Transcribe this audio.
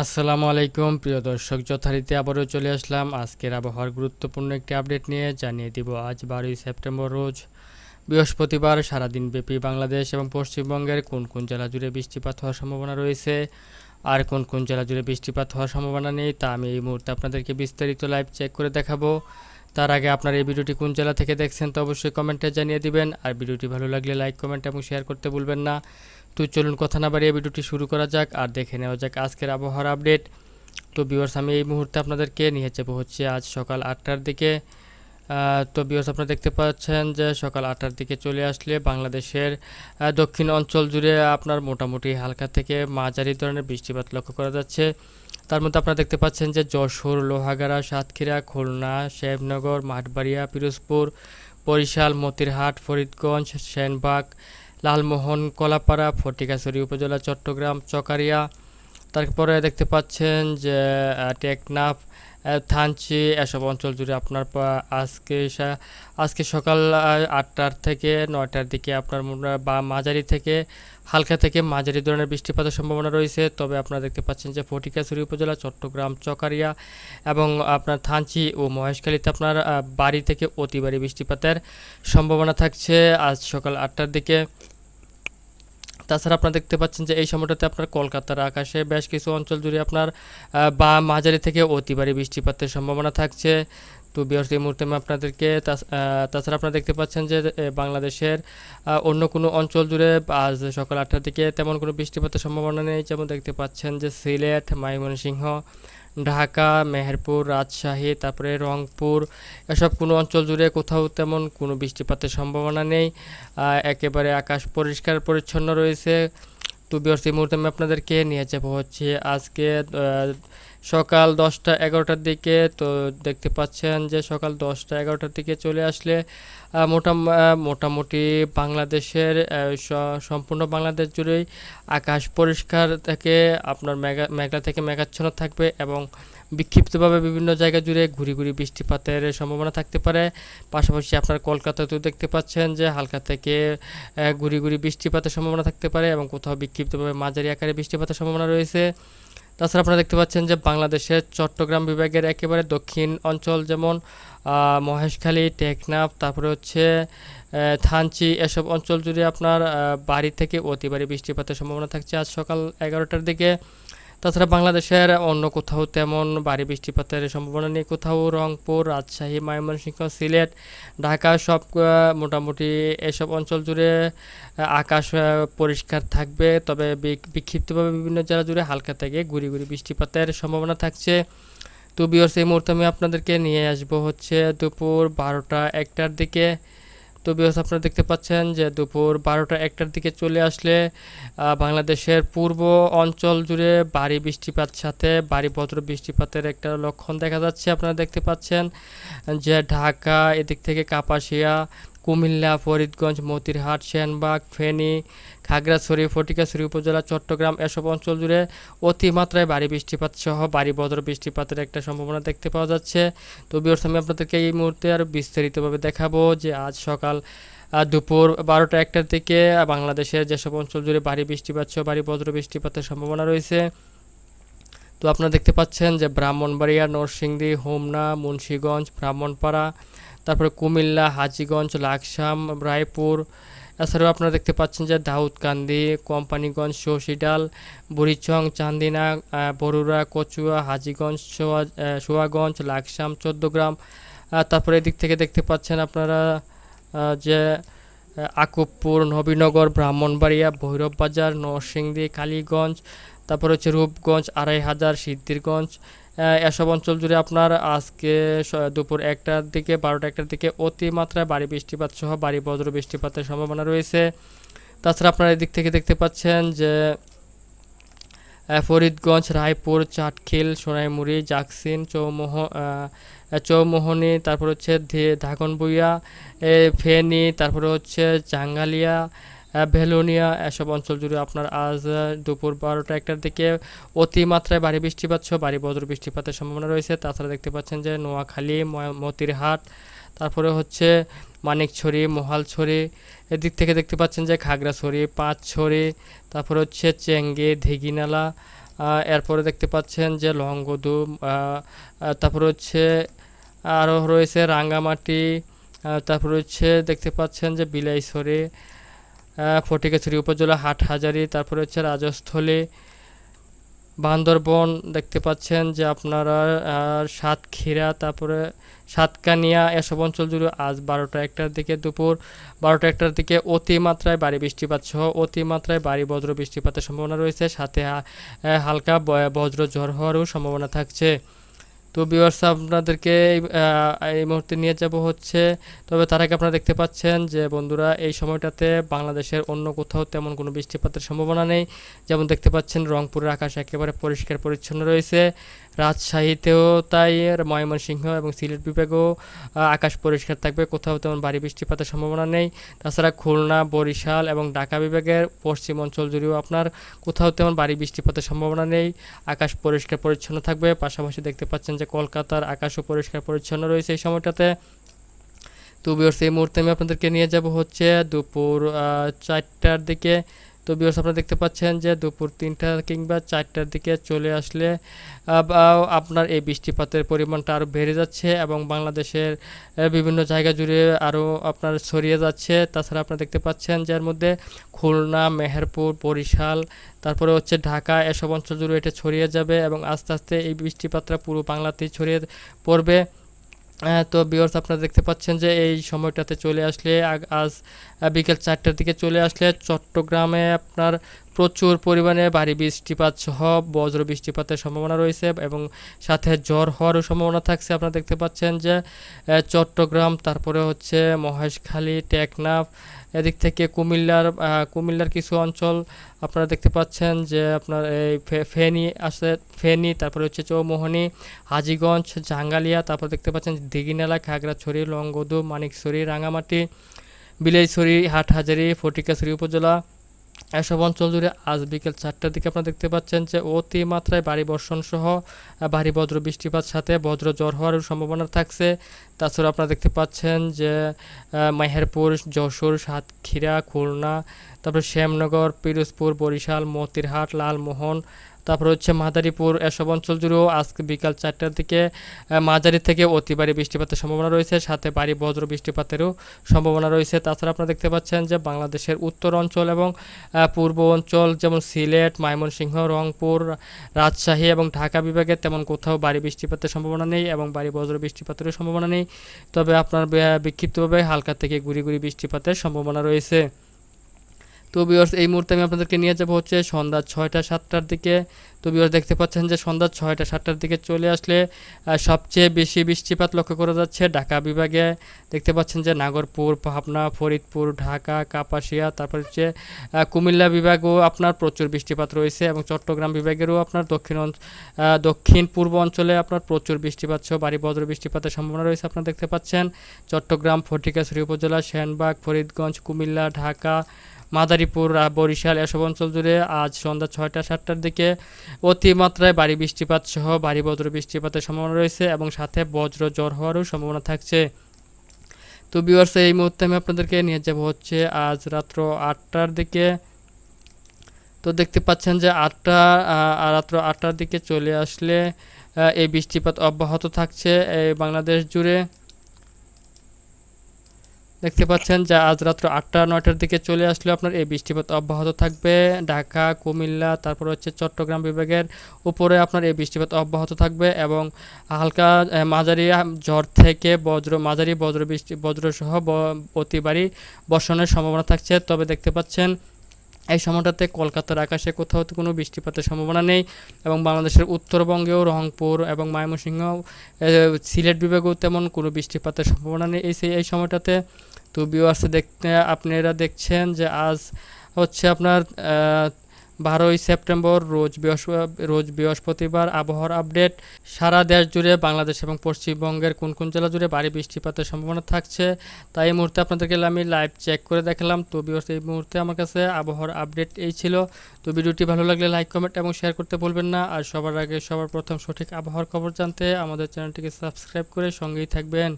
আসসালামু আলাইকুম, প্রিয় দর্শক, যথারীতি আবারও চলে আসলাম আজকের আবহাওয়ার গুরুত্বপূর্ণ একটি আপডেট নিয়ে। জানিয়ে দিব, আজ বারোই সেপ্টেম্বর রোজ বৃহস্পতিবার সারাদিন ব্যাপী বাংলাদেশ এবং পশ্চিমবঙ্গের কোন কোন জেলা জুড়ে বৃষ্টিপাত হওয়ার সম্ভাবনা রয়েছে আর কোন কোন জেলা জুড়ে বৃষ্টিপাত হওয়ার সম্ভাবনা নেই তা আমি এই মুহূর্তে আপনাদেরকে বিস্তারিত লাইভ চেক করে দেখাবো। তার আগে আপনার এই ভিডিওটি কোন জেলা থেকে দেখছেন তো অবশ্যই কমেন্টে জানিয়ে দিবেন। আর ভিডিওটি ভালো লাগলে লাইক কমেন্ট এবং শেয়ার করতে ভুলবেন না। তো চলুন কথা না বাড়িয়ে ভিডিওটি শুরু করা যাক আর দেখে নেওয়া যাক আজকের আবহাওয়ার আপডেট। তো বিওর্স আমি এই মুহূর্তে আপনাদেরকে নিয়ে যাব হচ্ছে আজ সকাল আটটার দিকে। তো বিওর্স আপনারা দেখতে পাচ্ছেন যে সকাল আটটার দিকে চলে আসলে বাংলাদেশের দক্ষিণ অঞ্চল জুড়ে আপনার মোটামুটি হালকা থেকে মাঝারি ধরনের বৃষ্টিপাত লক্ষ্য করা যাচ্ছে। তার মধ্যে আপনারা দেখতে পাচ্ছেন যে যশোর, লোহাগাড়া, সাতক্ষীরা, খুলনা শেবনগর মাঠবাড়িয়া, পিরোজপুর, বরিশাল, মতিরহাট, ফরিদগঞ্জ, সেনবাগ লালমোহন, কলাপাড়া, ফটিকাছড়ি উপজেলা, চট্টগ্রাম, চকারিয়া। তারপরে দেখতে পাচ্ছেন যে টেকনাফ থানচি, এসব অঞ্চল জুড়ে আপনার আজকে আজকে সকাল আটটার থেকে নয়টার দিকে আপনার বা মাঝারি থেকে হালকা থেকে মাঝারি ধরনের বৃষ্টিপাতের সম্ভাবনা রয়েছে। তবে আপনারা দেখতে পাচ্ছেন যে ফটিকাছড়ি উপজেলা, চট্টগ্রাম, চকারিয়া এবং আপনার থানচি ও মহেশখালীতে আপনার বাড়ি থেকে অতি বৃষ্টিপাতের সম্ভাবনা থাকছে আজ সকাল আটটার দিকে। তাছাড়া আপনারা দেখতে পাচ্ছেন যে এই সময়টাতে আপনার কলকাতার আকাশে বেশ কিছু অঞ্চল জুড়ে আপনার বা মাঝারি থেকে অতি ভারী বৃষ্টিপাতের সম্ভাবনা থাকছে। তো বিহার মুহূর্তে আমি আপনাদেরকে তাছাড়া আপনারা দেখতে পাচ্ছেন যে বাংলাদেশের অন্য কোনো অঞ্চল জুড়ে আজ সকাল আটটার দিকে তেমন কোনো বৃষ্টিপাতের সম্ভাবনা নেই। যেমন দেখতে পাচ্ছেন যে সিলেট, ময়মনসিংহ, ঢাকা, মেহেরপুর, রাজশাহী, তারপরে রংপুর, এসব কোনো অঞ্চল জুড়ে কোথাও তেমন কোনো বৃষ্টিপাতের সম্ভাবনা নেই। একেবারে আকাশ পরিষ্কার পরিচ্ছন্ন রয়েছে। তো বিহার এই মুহূর্তে আমি আপনাদেরকে নিয়ে যাব হচ্ছে আজকে সকাল দশটা এগারোটার দিকে। তো দেখতে পাচ্ছেন যে সকাল দশটা এগারোটার দিকে চলে আসলে আহ, মোটামুটি বাংলাদেশের সম্পূর্ণ বাংলাদেশ জুড়েই আকাশ পরিষ্কার থেকে আপনার মেঘা মেঘলা থেকে মেঘাচ্ছন্ন থাকবে এবং বিক্ষিপ্তভাবে বিভিন্ন জায়গা জুড়ে ঘুরি ঘুরি বৃষ্টিপাতের সম্ভাবনা থাকতে পারে। পাশাপাশি আপনার কলকাতাতেও দেখতে পাচ্ছেন যে হালকা থেকে ঘুরি ঘুরি বৃষ্টিপাতের সম্ভাবনা থাকতে পারে এবং কোথাও বিক্ষিপ্তভাবে মাঝারি আকারে বৃষ্টিপাতের সম্ভাবনা রয়েছে। তাছাড়া আপনারা দেখতে পাচ্ছেন যে বাংলাদেশের চট্টগ্রাম বিভাগের একেবারে দক্ষিণ অঞ্চল যেমন মহেশখালী, টেকনাফ, তারপরে হচ্ছে থানচি এসব অঞ্চল জুড়ে আপনার বাড়ি থেকে অতি ভারী বৃষ্টিপাতের সম্ভাবনা থাকছে আজ সকাল এগারোটার দিকে। তাছাড়া বাংলাদেশের অন্য কোথাও তেমন ভারী বৃষ্টিপাতের সম্ভাবনা নেই। কোথাও রংপুর, রাজশাহী, ময়মনসিংহ, সিলেট, ঢাকা সব মোটামুটি এসব অঞ্চল জুড়ে আকাশ পরিষ্কার থাকবে। তবে বিক- বিক্ষিপ্তভাবে বিভিন্ন জেলা জুড়ে হালকা থেকে গুড়ি গুড়ি বৃষ্টিপাতের সম্ভাবনা থাকছে। তো বিয়র্স এই মুহূর্তে আমি আপনাদেরকে নিয়ে আসব হচ্ছে দুপুর বারোটা একটার দিকে। তো বিয়র্স আপনারা দেখতে পাচ্ছেন যে দুপুর বারোটা একটার দিকে চলে আসলে বাংলাদেশের পূর্ব অঞ্চল জুড়ে ভারী বৃষ্টিপাত সাথে ভারী বজ্র বৃষ্টিপাতের একটা লক্ষণ দেখা যাচ্ছে। আপনারা দেখতে পাচ্ছেন যে ঢাকা, এদিক থেকে কাপাসিয়া কুমিল্লা, ফরিদগঞ্জ, মতিরহাট, সেনবাগ, ফেনী, খাগড়াছড়ি, ফটিকাছড়ি উপজেলা, চট্টগ্রাম এসব অঞ্চল জুড়ে অতিমাত্রায় ভারী বৃষ্টিপাত সহ ভারী বজ্র বৃষ্টিপাতের একটা সম্ভাবনা দেখতে পাওয়া যাচ্ছে। তো বিয়র্স আমি আপনাদেরকে এই মুহূর্তে আরও বিস্তারিতভাবে দেখাবো যে আজ সকাল দুপুর বারোটা একটার দিকে বাংলাদেশের যেসব অঞ্চল জুড়ে ভারী বৃষ্টিপাত সহ ভারী বজ্র বৃষ্টিপাতের সম্ভাবনা রয়েছে। তো আপনারা দেখতে পাচ্ছেন যে ব্রাহ্মণবাড়িয়া, নরসিংদী, হোমনা, মুন্সীগঞ্জ, ব্রাহ্মণপাড়া তারপরে কুমিল্লা, হাজিগঞ্জ, লাকসাম, রায়পুর। এছাড়াও আপনারা দেখতে পাচ্ছেন যে দাউদকান্দি, কোম্পানিগঞ্জ সৌসিডাল বুড়িচং, চান্দিনা বরুড়া, কচুয়া, হাজিগঞ্জ, সোয়া সোয়াগঞ্জ, লাকসাম, চোদ্দগ্রাম। তারপরে এদিক থেকে দেখতে পাচ্ছেন আপনারা যে আকুবপুর, নবীনগর, ব্রাহ্মণবাড়িয়া ভৈরব বাজার নরসিংদী, কালীগঞ্জ। তারপর হচ্ছে রূপগঞ্জ, আড়াই হাজার, সিদ্ধিরগঞ্জ। এসব অঞ্চল জুড়ে আপনার আজকে দুপুর একটার দিকে বারোটা একটার দিকে অতিমাত্রায় ভারী বৃষ্টিপাত সহ ভারী বজ্র বৃষ্টিপাতের সম্ভাবনা রয়েছে। তাছাড়া আপনারা এদিক থেকে দেখতে পাচ্ছেন যে ফরিদগঞ্জ রায়পুর চাটখিল সোনাইমুড়ি জাকসিন চৌমোহ চৌমোহনী তারপর হচ্ছে ধে- ধাগনবুইয়া এ, ফেনী তারপরে হচ্ছে জাঙ্গালিয়া ভেলোনিয়া এসব অঞ্চল জুড়ে আপনার আজ দুপুর বারোটা একটার দিকে অতিমাত্রায় ভারী বৃষ্টিপাত সহ ভারী বজ্র বৃষ্টিপাতের সম্ভাবনা রয়েছে। তাছাড়া দেখতে পাচ্ছেন যে নোয়াখালী মতিরহাট তারপরে হচ্ছে মানিকছড়ি মহালছড়ি এদিক থেকে দেখতে পাচ্ছেন যে খাগড়াছড়ি পাঁচছড়ি তারপরে হচ্ছে চেঙ্গে আহ, এরপরে দেখতে পাচ্ছেন যে লংগদু তারপর হচ্ছে আরও রয়েছে রাঙ্গামাটি তারপর হচ্ছে দেখতে পাচ্ছেন যে বিলাইছড়ি ফটিকাছড়ি উপজেলা হাটহাজারি, তারপরে হচ্ছে রাজস্থলী, বান্দরবন দেখতে পাচ্ছেন যে আপনারা সাতক্ষীরা, তারপরে সাতকানিয়া, এসব অঞ্চল জুড়ে আজ বারোটা একটার দিকে দুপুর, বারোটা একটার দিকে অতিমাত্রায় ভারী বৃষ্টিপাত সহ অতিমাত্রায় ভারী বজ্র বৃষ্টিপাতের সম্ভাবনা রয়েছে, সাথে হালকা বজ্র ঝড় হওয়ারও সম্ভাবনা থাকছে। তো ভিউয়ার্স আপনাদেরকে এই, মুহূর্তে নিয়ে যাব হচ্ছে তবে তার আগে আপনারা দেখতে পাচ্ছেন যে বন্ধুরা এই সময়টাতে বাংলাদেশের অন্য কোথাও তেমন কোনো বৃষ্টিপাতের সম্ভাবনা নেই। যেমন দেখতে পাচ্ছেন রংপুরের আকাশ একেবারে পরিষ্কার পরিচ্ছন্ন রয়েছে। রাজশাহীতেও তাই ময়মনসিংহ এবং সিলেট বিভাগেও আকাশ পরিষ্কার থাকবে। কোথাও তেমন ভারী বৃষ্টিপাতের সম্ভাবনা নেই। তাছাড়া খুলনা, বরিশাল এবং ঢাকা বিভাগের পশ্চিম অঞ্চল জুড়েও আপনার, কোথাও তেমন ভারী বৃষ্টিপাতের সম্ভাবনা নেই। আকাশ পরিষ্কার পরিচ্ছন্ন থাকবে। পাশাপাশি দেখতে পাচ্ছেন যে কলকাতার আকাশও পরিষ্কার পরিচ্ছন্ন রয়েছে এই সময়টাতে। তো বিয়র্স এই মুহূর্তে আমি আপনাদেরকে নিয়ে যাব হচ্ছে দুপুর চারটার দিকে। তো বিয়র্স আপনারা দেখতে পাচ্ছেন যে দুপুর তিনটা কিংবা চারটার দিকে চলে আসলে আপনার এই বৃষ্টিপাতের পরিমাণটা আরও বেড়ে যাচ্ছে এবং বাংলাদেশের বিভিন্ন জায়গা জুড়ে আরও আপনার ছড়িয়ে যাচ্ছে। তাছাড়া আপনারা দেখতে পাচ্ছেন যার মধ্যে খুলনা, মেহেরপুর, বরিশাল, তারপরে হচ্ছে ঢাকা, এসব অঞ্চল জুড়ে এটা ছড়িয়ে যাবে এবং আস্তে আস্তে এই বৃষ্টিপাতটা পুরো বাংলাতেই ছড়িয়ে পড়বে। তো বিওর্স আপনারা দেখতে পাচ্ছেন যে এই সময়টাতে চলে আসলে আজ বিকেল চারটার দিকে চলে আসলে চট্টগ্রামে আপনার প্রচুর পরিমাণে ভারী বৃষ্টিপাত সহ বজ্র বৃষ্টিপাতের সম্ভাবনা রয়েছে এবং সাথে জ্বর হওয়ারও সম্ভাবনা থাকছে। আপনারা দেখতে পাচ্ছেন যে চট্টগ্রাম, তারপরে হচ্ছে মহেশখালী, টেকনাফ, এদিক থেকে কুমিল্লার কুমিল্লার কিছু অঞ্চল। আপনারা দেখতে পাচ্ছেন যে, আপনার এই ফেনী আছে, ফেনী, তারপরে হচ্ছে চৌমোহনী, হাজিগঞ্জ, জাঙ্গালিয়া, তারপর দেখতে পাচ্ছেন দিঘিনালা, খাগড়াছড়ি, লংগদু, মানিকছড়ি রাঙামাটি বিলাইছড়ি, হাটহাজারি, ফটিকাছড়ি উপজেলা। এসব অঞ্চল জুড়ে আজ বিকেল চারটার দিকে আপনারা দেখতে পাচ্ছেন যে অতিমাত্রায় ভারী বর্ষণ সহ ভারী বজ্র বৃষ্টিপাত সাথে বজ্র জ্বর হওয়ার সম্ভাবনা থাকছে। তাছাড়া আপনারা দেখতে পাচ্ছেন যে মেহেরপুর যশোর, সাতক্ষীরা, খুলনা, তারপর শ্যামনগর, পিরোজপুর, বরিশাল, মতিরহাট, লালমোহন তারপর হচ্ছে মাদারীপুর এসব অঞ্চল জুড়েও আজকে বিকাল চারটার দিকে মাঝারি থেকে অতি ভারী বৃষ্টিপাতের সম্ভাবনা রয়েছে, সাথে ভারী বজ্র বৃষ্টিপাতেরও সম্ভাবনা রয়েছে। তাছাড়া আপনারা দেখতে পাচ্ছেন যে বাংলাদেশের উত্তর অঞ্চল এবং পূর্ব অঞ্চল যেমন সিলেট, ময়মনসিংহ, রংপুর, রাজশাহী এবং ঢাকা বিভাগে তেমন কোথাও ভারী বৃষ্টিপাতের সম্ভাবনা নেই এবং ভারী বজ্র বৃষ্টিপাতেরও সম্ভাবনা নেই। তবে আপনার বিক্ষিপ্তভাবে হালকা থেকে গুড়ি গুড়ি বৃষ্টিপাতের সম্ভাবনা রয়েছে। তো বিয়ার্স এই মুহূর্তে আমি আপনাদেরকে নিয়ে যাব হচ্ছে সন্ধ্যা ছয়টা সাতটার দিকে। তো বিয়ার্স দেখতে পাচ্ছেন যে সন্ধ্যা ছয়টা সাতটার দিকে চলে আসলে সবচেয়ে বেশি বৃষ্টিপাত লক্ষ্য করা যাচ্ছে ঢাকা বিভাগে। দেখতে পাচ্ছেন যে নাগরপুর, পাবনা, ফরিদপুর, ঢাকা, কাপাসিয়া, তারপর হচ্ছে কুমিল্লা বিভাগও আপনার প্রচুর বৃষ্টিপাত রয়েছে এবং চট্টগ্রাম বিভাগেরও আপনার দক্ষিণ দক্ষিণ পূর্ব অঞ্চলে আপনার প্রচুর বৃষ্টিপাত সহ ভারী বজ্র বৃষ্টিপাতের সম্ভাবনা রয়েছে আপনারা দেখতে পাচ্ছেন। চট্টগ্রাম ফটিকাছড়ি উপজেলা, সেনবাগ, ফরিদগঞ্জ, কুমিল্লা, ঢাকা মাদারীপুর বরিশাল এসব অঞ্চল জুড়ে আজ সন্ধ্যা ছয়টা সাতটার দিকে অতিমাত্রায় ভারী বৃষ্টিপাত সহ ভারী বজ্র বৃষ্টিপাতের সম্ভাবনা রয়েছে এবং সাথে বজ্র জ্বর হওয়ারও সম্ভাবনা থাকছে। তো বিওয়ার্স এই মুহূর্তে আমি আপনাদেরকে নিয়ে যাব হচ্ছে আজ রাত্র আটটার দিকে। তো দেখতে পাচ্ছেন যে আটটা রাত্র আটটার দিকে চলে আসলে এই বৃষ্টিপাত অব্যাহত থাকছে এই বাংলাদেশ জুড়ে। দেখতে পাচ্ছেন যে আজ রাত্র আটটা, নয়টার দিকে চলে আসলে আপনার এই বৃষ্টিপাত অব্যাহত থাকবে। ঢাকা, কুমিল্লা, তারপর হচ্ছে চট্টগ্রাম বিভাগের উপরে আপনার এই বৃষ্টিপাত অব্যাহত থাকবে এবং হালকা মাঝারি ঝড় থেকে বজ্র, মাঝারি বজ্র বৃষ্টি, বজ্রসহ ব- অতি ভারী বর্ষণের সম্ভাবনা থাকছে। তবে দেখতে পাচ্ছেন এই সময়টাতে কলকাতার আকাশে কোথাও তো কোনো বৃষ্টিপাতের সম্ভাবনা নেই এবং বাংলাদেশের উত্তরবঙ্গেও রংপুর এবং ময়মনসিংহ সিলেট বিভাগেও তেমন কোনো বৃষ্টিপাতের সম্ভাবনা নেই। এই সেই এই সময়টাতে তো বিওয়ার্সে দেখতে, আপনারা দেখছেন যে আজ হচ্ছে আপনার বারোই সেপ্টেম্বর রোজ রোজ বৃহস্পতিবার আবহাওয়ার আপডেট। সারা দেশ জুড়ে বাংলাদেশ এবং পশ্চিমবঙ্গের কোন কোন জেলা জুড়ে ভারী বৃষ্টিপাতের সম্ভাবনা থাকছে তাই এই মুহূর্তে আপনাদেরকে আমি লাইভ চেক করে দেখালাম। তো ভিউয়ার্স এই মুহূর্তে আমার কাছে আবহাওয়ার আপডেট এই ছিল। তো ভিডিওটি ভালো লাগলে লাইক কমেন্ট এবং শেয়ার করতে ভুলবেন না। আর সবার আগে সবার প্রথম সঠিক আবহাওয়ার খবর জানতে আমাদের চ্যানেলটিকে সাবস্ক্রাইব করে সঙ্গেই থাকবেন।